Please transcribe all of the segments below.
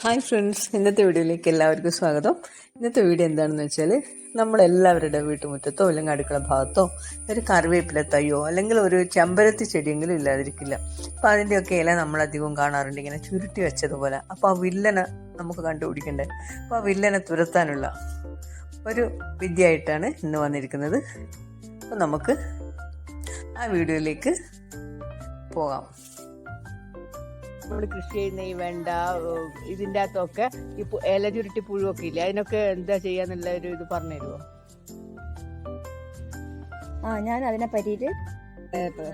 Hi friends ഇന്നത്തെ വീഡിയോയിലേക്ക് എല്ലാവർക്കും സ്വാഗതം. ഇന്നത്തെ വീഡിയോ എന്താണെന്ന് വെച്ചാൽ നമ്മളെല്ലാവരുടെ വീട്ടുമുറ്റത്തോ അല്ലെങ്കിൽ അടുക്കള ഭാഗത്തോ ഒരു കറിവേപ്പില തയ്യോ അല്ലെങ്കിൽ ഒരു ചെമ്പരത്തി ചെടിയെങ്കിലും ഇല്ലാതിരിക്കില്ല. അപ്പോൾ അതിന്റെയൊക്കെ ഇല നമ്മളധികം കാണാറുണ്ട്. ഇങ്ങനെ ചുരുട്ടി വെച്ചതുപോലെ. അപ്പോൾ ആ വില്ലനെ നമുക്ക് കണ്ടുപിടിക്കണ്ടേ? അപ്പോൾ ആ വില്ലനെ തുരത്താനുള്ള ഒരു വിദ്യയായിട്ടാണ് ഇന്ന് വന്നിരിക്കുന്നത്. അപ്പോൾ നമുക്ക് ആ വീഡിയോയിലേക്ക് പോകാം. നമ്മൾ കൃഷി ചെയ്യുന്ന ഈ വെണ്ട ഇതിന്റെ അകത്തൊക്കെ ഈ ഇല ചുരുട്ടി പുഴുവൊക്കെ ഇല്ലേ? അതിനൊക്കെ എന്താ ചെയ്യാന്നുള്ള ഒരു ഇത് പറഞ്ഞു തരുമോ ആ ഞാൻ അതിനെ പറ്റിയിട്ട്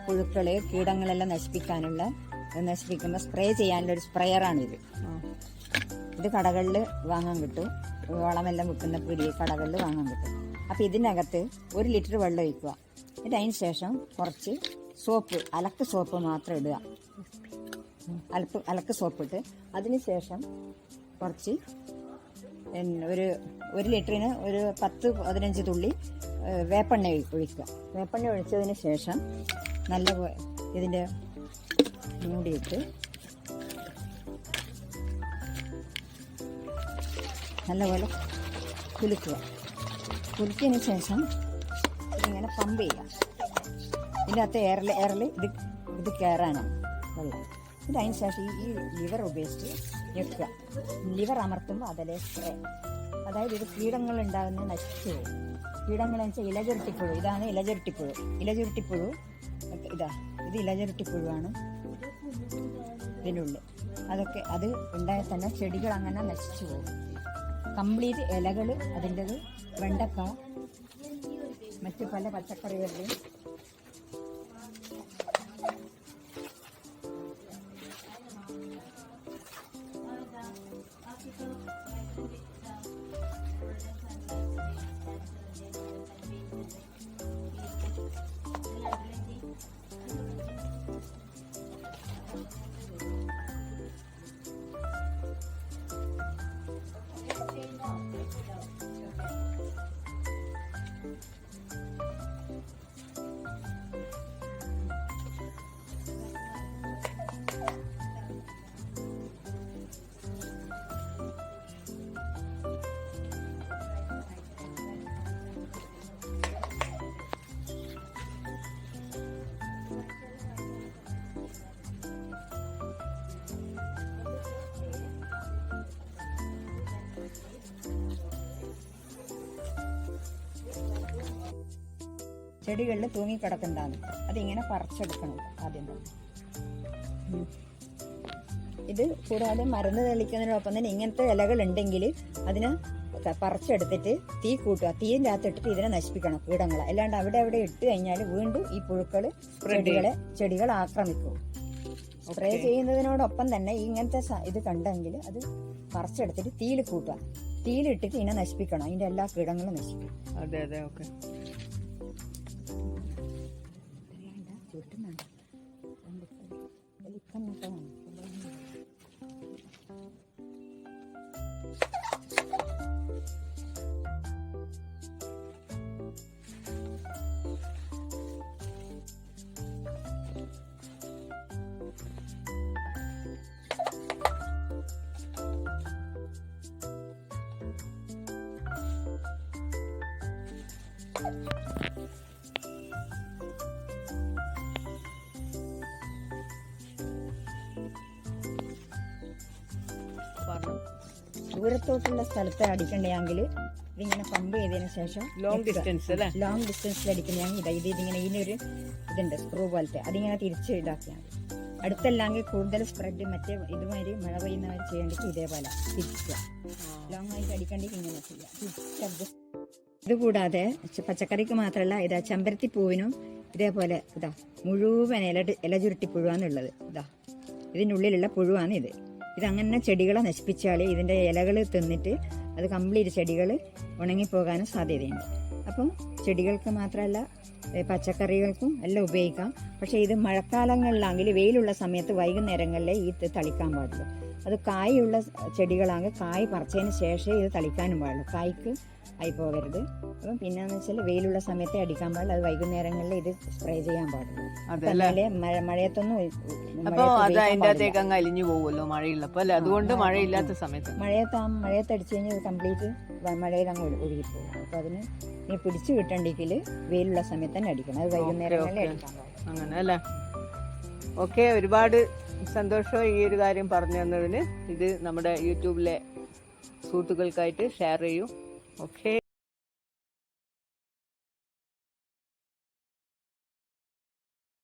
പുഴുക്കളെ കീടങ്ങളെല്ലാം നശിപ്പിക്കാനുള്ള നശിപ്പിക്കുമ്പോൾ സ്പ്രേ ചെയ്യാനുള്ള ഒരു സ്പ്രേയറാണിത്. ഇത് കടകളിൽ വാങ്ങാൻ കിട്ടും. വളമെല്ലാം വിൽക്കുന്ന പിടി കടകളിൽ വാങ്ങാൻ കിട്ടും. അപ്പം ഇതിനകത്ത് ഒരു ലിറ്റർ വെള്ളം ഒഴിക്കുക. എന്നിട്ട് അതിന് ശേഷം കുറച്ച് സോപ്പ് അലക്ക് സോപ്പ് മാത്രം ഇടുക. അലപ്പ് അലക്ക് സോപ്പിട്ട്. അതിന് ശേഷം കുറച്ച് ഒരു ഒരു ലിറ്ററിന് ഒരു പത്ത് പതിനഞ്ച് തുള്ളി വേപ്പെണ്ണ ഒഴി- ഒഴിക്കുക. വേപ്പെണ്ണ ഒഴിച്ചതിന് ശേഷം നല്ല ഇതിന്റെ മൂടിയിട്ട് നല്ലപോലെ കുലുക്കുക. കുലുക്കിയതിന് ശേഷം ഇങ്ങനെ പമ്പ് ചെയ്യുക. ഇതിന്റെ അകത്ത് എയറിൽ ഇത് ഇത് കയറാനാണ് വെള്ളം ഇത് അതിന് ശേഷം ഈ ലിവർ ഉപയോഗിച്ച് ഞെക്കുക. ലിവർ അമർത്തുമ്പോൾ അതിലെ സ്പ്രേ അതായത് ഇത് കീടങ്ങൾ ഉണ്ടാകുന്ന നശിച്ചു കീടങ്ങൾ വെച്ചാൽ ഇലചുരുട്ടിപ്പുഴു. ഇതാണ് ഇലചുരുട്ടിപ്പുഴു. ഇലചുരുട്ടിപ്പുഴു ഇതാ ഇത് ഇലചുരുട്ടിപ്പുഴുവാണ്. ഇതിനുള്ളിൽ. അതൊക്കെ അത് ഉണ്ടായാൽ തന്നെ ചെടികൾ അങ്ങനെ നശിച്ചു പോകും. കംപ്ലീറ്റ് ഇലകൾ അതിന്റെത് വെണ്ടക്ക മറ്റു പല പച്ചക്കറികളുടെയും ചെടികളിൽ തൂങ്ങിക്കിടക്കുന്നുണ്ടാണ് അതിങ്ങനെ പറിച്ചെടുക്കണം ആദ്യം തന്നെ. ഇത് കൂടാതെ മരുന്ന് തെളിക്കുന്നതിനൊപ്പം തന്നെ ഇങ്ങനത്തെ ഇലകൾ ഉണ്ടെങ്കിൽ അതിനെ പറിച്ചെടുത്തിട്ട് തീ കൂട്ടുക. തീയിന്റെ അകത്തിട്ടിട്ട് ഇതിനെ നശിപ്പിക്കണം കീടങ്ങളെ. അല്ലാണ്ട് അവിടെ അവിടെ ഇട്ട് കഴിഞ്ഞാൽ വീണ്ടും ഈ പുഴുക്കൾ ചെടികളെ ചെടികൾ ആക്രമിക്കും. സ്പ്രേ ചെയ്യുന്നതിനോടൊപ്പം തന്നെ ഇങ്ങനത്തെ ഇത് കണ്ടെങ്കിൽ അത് പറിച്ചെടുത്തിട്ട് തീയിൽ കൂട്ടുക. തീയിലിട്ടിട്ട് ഇതിനെ നശിപ്പിക്കണം. അതിന്റെ എല്ലാ കീടങ്ങളും നശിപ്പിക്കും. അതെ അതെ ഓക്കെ. ചുറ്റുന്നുണ്ട് വലിക്കുന്നൊക്കെ വേണം. ദൂരത്തോട്ടുള്ള സ്ഥലത്ത് അടിക്കണ്ടെങ്കിൽ ഇതിങ്ങനെ പമ്പ് ചെയ്തതിന് ശേഷം ലോങ് ഡിസ്റ്റൻസ് അല്ലേ? ലോങ് ഡിസ്റ്റൻസിൽ അടിക്കണമെങ്കിൽ ഇതാ. ഇത് ഇതിങ്ങനെ ഇതിനൊരു ഇതുണ്ട് സ്ക്രൂ പോലത്തെ. അതിങ്ങനെ തിരിച്ച് ഇതാക്കിയാണ് അടുത്തല്ലെങ്കിൽ കൂടുതൽ സ്പ്രെഡ് മറ്റേ ഇതുമാതിരി മഴ പെയ്യുന്നവർ ചെയ്യേണ്ടത് ഇതേപോലെ. തിരിക്കുക. ലോങ് ആയിട്ട് അടിക്കേണ്ടി ഇങ്ങനെ ചെയ്യാം. ഇത് കൂടാതെ ഇതുകൂടാതെ പച്ചക്കറിക്ക് മാത്രമല്ല ഇതാ ചെമ്പരത്തി പൂവിനും ഇതേപോലെ ഇതാ. മുഴുവൻ ഇല ഇല ചുരുട്ടി പുഴുവാന്നുള്ളത്. ഇതാ. ഇതിനുള്ളിലുള്ള പുഴുവാണ് ഇത്. ഇതങ്ങനെ ചെടികളെ നശിപ്പിച്ചാൽ ഇതിന്റെ ഇലകൾ തിന്നിട്ട് അത് കംപ്ലീറ്റ് ചെടികൾ ഉണങ്ങിപ്പോകാനും സാധ്യതയുണ്ട്. അപ്പം ചെടികൾക്ക് മാത്രമല്ല പച്ചക്കറികൾക്കും എല്ലാം ഉപയോഗിക്കാം. പക്ഷേ ഇത് മഴക്കാലങ്ങളിലാണെങ്കിൽ വെയിലുള്ള സമയത്ത് വൈകുന്നേരങ്ങളിലേ ഈ തളിക്കാൻ പാടുള്ളൂ. അത് കായുള്ള ചെടികളാണെങ്കിൽ കായ് പറിച്ചതിന് ശേഷമേ ഇത് തളിക്കാനും പാടുള്ളൂ. കായ്ക്ക് ആയി പോകരുത് അപ്പം പിന്നെന്ന് വെച്ചാൽ വെയിലുള്ള സമയത്തെ അടിക്കാൻ പാടില്ല. അത് വൈകുന്നേരങ്ങളിൽ ഇത് സ്പ്രേ ചെയ്യാൻ പാടുള്ളൂ അതല്ലേ മഴ മഴയത്തൊന്നും അപ്പൊ മഴയത്ത് അത് ഉപയോഗിക്കാൻ അകത്തേക്ക് അങ്ങ് അലിഞ്ഞു പോകുമല്ലോ അല്ലെ? അതുകൊണ്ട് മഴയില്ലാത്ത സമയത്ത്. മഴയത്ത് ആ മഴയത്ത് അടിച്ചു കഴിഞ്ഞാൽ കംപ്ലീറ്റ് മഴയിൽ അങ്ങ് ഒഴു- ഒഴുകിപ്പോകും. അപ്പോൾ അതിന് ഇനി പിടിച്ചു കിട്ടണ്ടെങ്കിൽ വെയിലുള്ള സമയത്ത് തന്നെ അടിക്കണം. അത് വൈകുന്നേരങ്ങളിൽ അടിക്കാൻ പാടില്ല. അങ്ങനെ അല്ലേ? ഓക്കെ ഒരുപാട് സന്തോഷം ഈ ഒരു കാര്യം പറഞ്ഞു തന്നതിന്. ഇത് നമ്മുടെ യൂട്യൂബിലെ സുഹൃത്തുക്കൾക്കായിട്ട് ഷെയർ ചെയ്യും. ഓക്കെ.